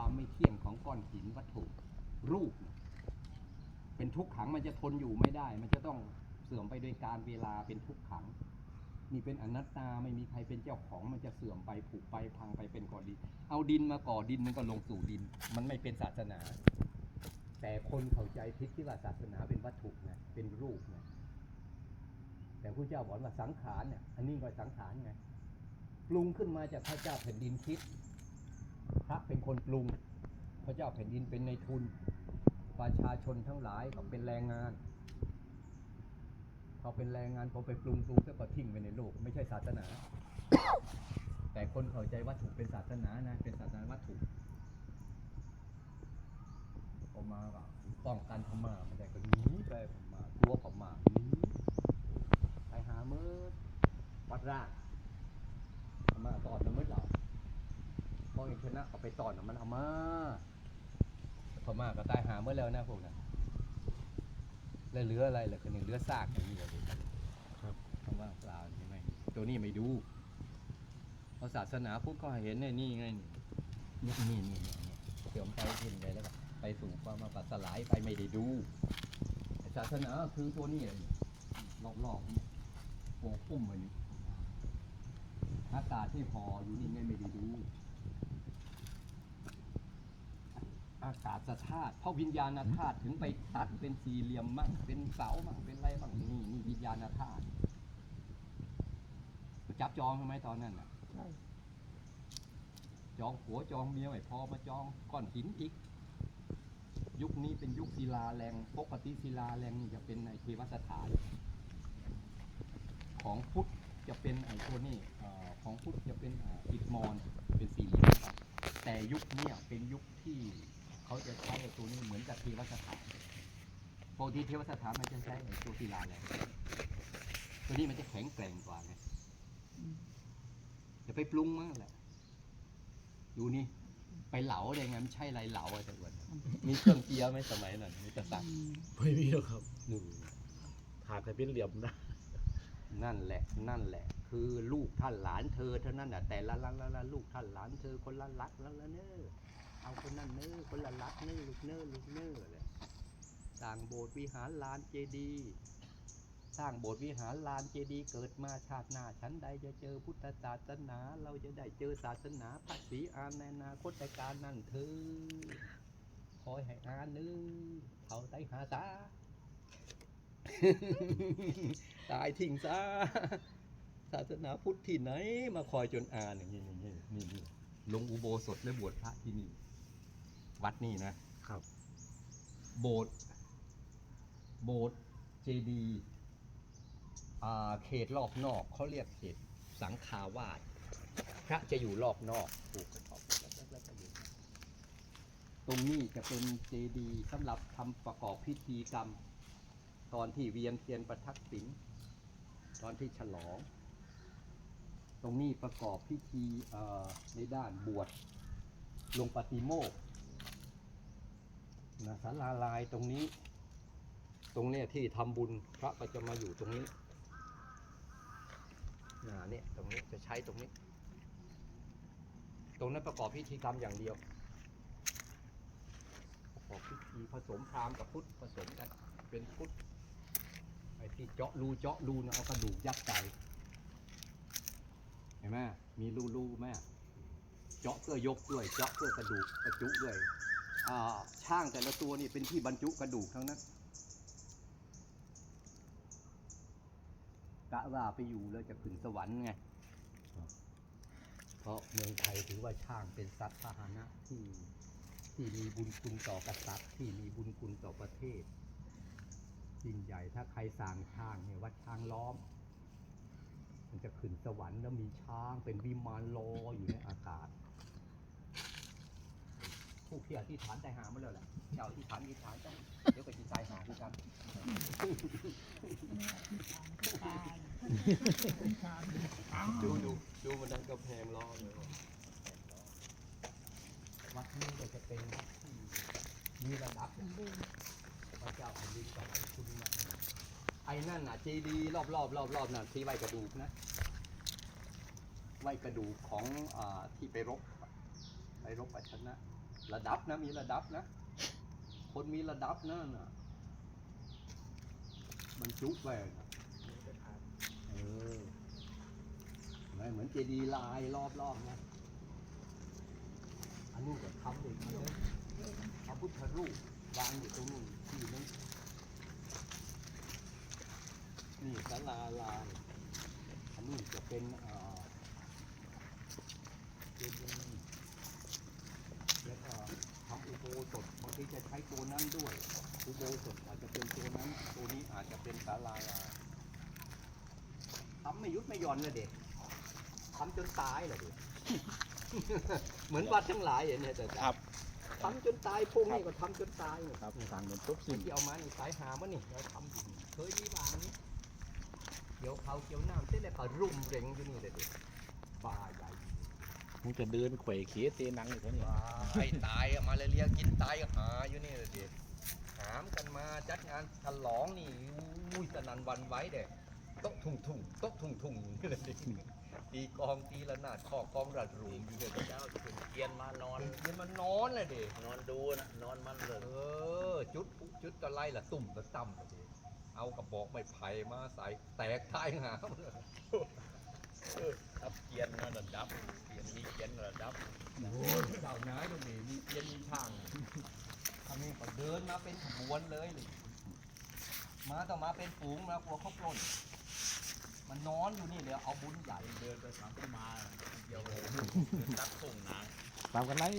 ความไม่เที่ยงของก้อนหินวัตถุรูป เป็นทุกขังมันจะทนอยู่ไม่ได้ มันจะต้องเสื่อมไปโดยการเวลาเป็นทุกขังนี่เป็นอนัตตาไม่มีใครเป็นเจ้าของมันจะเสื่อมไปผุไปพังไปเป็นก่อดิน เอาดินมาก่อดินมันก็ลงสู่ดิน มันไม่เป็นศาสนา แต่คนเข้าใจผิดที่ว่าศาสนาเป็นวัตถุนะเป็นรูปนะแต่พระเจ้าบอกว่าสังขารเนี่ยอันนี้ก็สังขารไงปรุงขึ้นมาจากพระเจ้าแผ่นดินคิด พระเป็นคนปรุง พระเจ้าแผ่นดินเป็นในทุน ประชาชนทั้งหลายก็เป็นแรงงาน เขาเป็นแรงงานพอไปปรุงปรุงแล้วก็ทิ้งไปในโลก ไม่ใช่ศาสนา แต่คนเข้าใจวัตถุเป็นศาสนานะ เป็นศาสนาวัตถุพอมาก็ป้องกันพม่าไม่ได้ก็หนีไปพม่ากลัวพม่าหนีไปหาเมื่อวัดร่างพม่าตอนมันมืดเราพอ เอกชนะเอาไปตอนน่ะมันเอามาพม่าก็ตายหาเมื่อแล้วนะพวกนั้นแล้วเหลืออะไรเหลือคนหนึ่งเหลือซากอย่างนี้เลยครับคำว่าเปล่าใช่ไหมตัวนี้ไม่ดูเพราะศาสนาพุทธก็เห็นเนี่ยนี่ไงนี่นี่นี่นี่นี่เสื่อมไปทิ้งไปแล้วก็ไปสู่ความมาปัสสลายไปไม่ได้ดูแต่ศาสนาคือตัวนี้เลยรอบๆนี่โป่งปุ่มไว้นี่อากาศที่พออยู่นี่ไงไม่ได้ ดูอากาศธาตุเพราะวิญญาณธาตุถึงไปตัดเป็นสี่เหลี่ยมมั่งเป็นเสามั่งเป็นอะไรมั่งนี่นี่วิญญาณธาตุจับจองทำไมตอนนั้นน่ะใช่จองผัวจองเมียไม่พอมาจองก้อนหินอีก ยุคนี้เป็นยุคศิลาแรงปกติศิลาแรงนี่จะเป็นไอเทวสถาน ของพุทธจะเป็นไอตัวนี้เอ่อของพุทธจะเป็นอ่าอิฐมอนเป็นสี่เหลี่ยมครับแต่ยุคเนี้ยเป็นยุคที่ เขาจะใช้ไอ้ตัวนี้เหมือนกับเทวสถานปกติเทวสถานมันจะใช้ไอ้ตัวศิลาแรงตัวนี้มันจะแข็งแกร่งกว่าไงอืมอย่าไปปรุงมากแหละ ดูนี่ ไปเหลาได้ไงมันใช่ไรเหลาอะแต่อวดมีเครื่องเจียวไหมสมัยนั้นมีแต่สักอืมไม่มีหรอกครับหนึ่งถากแต่เป็นเหลี่ยมนะนั่นแหละ นั่นแหละ คือลูกท่านหลานเธอเท่านั้นน่ะแต่ละละละละลูกท่านหลานเธอคนละลักละละเนอ เอาคนนั้นเนื้อคนละลักเนื้อลูกเนื้อลูกเนื้อเลยสร้างโบสถ์วิหารลานเจดีย์สร้างโบสถ์วิหารลานเจดีย์เกิดมาชาติหน้าฉันใดจะเจอพุทธศาสนา เราจะได้เจอศาสนาพระศรีอานในนาคตการนั่นเธอคอยให้อานนึงเขาไตหาตาตายทิ้งซะศาสนาพุทธที่ไหน มาคอยจนอ่านอย่างนี้นี่นี่นี่นี่ลงอุโบสถและบวชพระที่นี่ วัดนี่นะครับ โบสถ์โบสถ์เจดีย์อ่าเขตรอบนอกเขาเรียกเขตสังฆาวาสพระจะอยู่รอบนอกปลูกกระอมแล้วก็อยู่ตรงนี้จะเป็นเจดีย์สำหรับทำประกอบพิธีกรรม ตอนที่เวียนเทียนประทักษิณตอนที่ฉลอง ตรงนี้ประกอบพิธีในด้านบวชลงปฏิโมกข์ นะศาลาลายตรงนี้ ตรงเนี้ยที่ทำบุญพระก็จะมาอยู่ตรงนี้นะเนี่ยตรงนี้จะใช้ตรงนี้ ตรงนั้นประกอบพิธีกรรมอย่างเดียว ประกอบพิธีผสมพราหมณ์กับพุทธผสมกันเป็นพุทธไอ้ที่เจาะรูเจาะรูนะเอากระดูกยัดใส่เห็นไหมมีรูรูไหมเจาะเพื่อยกด้วย เจาะเพื่อกระดูกกระจุด้วย ช่างแต่ละตัวนี่เป็นที่บรรจุกระดูกทั้งนั้นกะว่าไปอยู่แล้วจะขึ้นสวรรค์ไง เพราะเมืองไทยถือว่าช่างเป็นสัตว์พาหนะที่ที่มีบุญคุณต่อกษัตริย์ที่มีบุญคุณต่อประเทศยิ่งใหญ่ถ้าใครสร้างช่างเนี่ยวัดช้างล้อม มันจะขึ้นสวรรค์แล้วมีช้างเป็นวิมานลอยอยู่ในอากาศ ผู้ที่อธิษฐานใจหามาแล้วแหละเจ้าอธิษฐานอธิษฐานจ้ะเดี๋ยวไปจิตใจหาคือกันตายดูดูดูมันดังกระแพงล้อเลยวัดนี้ก็จะเป็นวัดที่มีระดับดูพระเจ้าแผ่นดินกับคุณมาไอ้นั่นน่ะเจดีย์รอบรอบรอบรอบนั่นที่ไว้กระดูกนะไว้กระดูกของอ่าที่ไปรบไปรบไปชนะ ระดับนะมีระดับนะ คนมีระดับนั่นน่ะ มันจุกไปนะเออไม่เหมือนเจดีลายรอบๆนะอันนี้ก็ทำอีกอันนึงพระพุทธรูปวางอยู่ตรงนู้นที่นึงนี่ศาลาลายอันนี้จะเป็นอ่อเจดีย์แล้วก็ทำอุโบสถบางทีจะใช้ตัวนั้นด้วยอุโบสถอาจจะเป็นตัวนั้น ตัวนี้อาจจะเป็นศาลาลายทำไม่หยุดไม่หย่อนเลยเด็กทำจนตายเลยเด็กเหมือนวัดทั้งหลายอย่างเนี้ยแต่ครับทำจนตายพวกนี้ก็ทำจนตายเนี่ยครับทางเดินปุ๊บสิ่สิ้นที่เอามานี่สายหามันนี่เราทำอยู่นี่เคยมีบางนี้เกี่ยวเขาเกี่ยวน้ำเสร็จแล้วก็รุ่มเร่งอยู่นี่เลยดิป่าใหญ่ ผมจะเดินไขว่เขเตนังอยู่แค่นี้ป่าให้ตายอะมาเลยเรียกินตายก็หาอยู่นี่เลยดิหามกันมาจัดงานฉลองนี่อุ้ยสนันหวันไหว้เด็โต๊ะทุ่งทุ่งโต๊ะทุ่งทุ่งอยู่นี่เลยดิตีกลองตีระนาดข้อกลองระรูมอยู่เลยดิเจ้าถึงเกียนมานอนเดี๋ยวมันนอนเลยดินอนดูนะนอนมันเลยเออจุดปุ๊จุดก็ไล่ละตุ่มละต่ำละดิเอากระบอกไม้ไผ่มาใส่แตกตายหามเลย ครับเกียนนะระดับเกียนมีเกียนระดับโอ้ยเจ้านายตรงนี้มีเกียนมีทางทำให้ก็เดินมาเป็นขบวนเลยเลยมาต่อมาเป็นฝูงนะกลัวเขาปล้นมันนอนอยู่นี่เลยเอาบุญใหญ่เดินไปสามต้นมาเดียวเลยตัดส่งนางตามกันไล่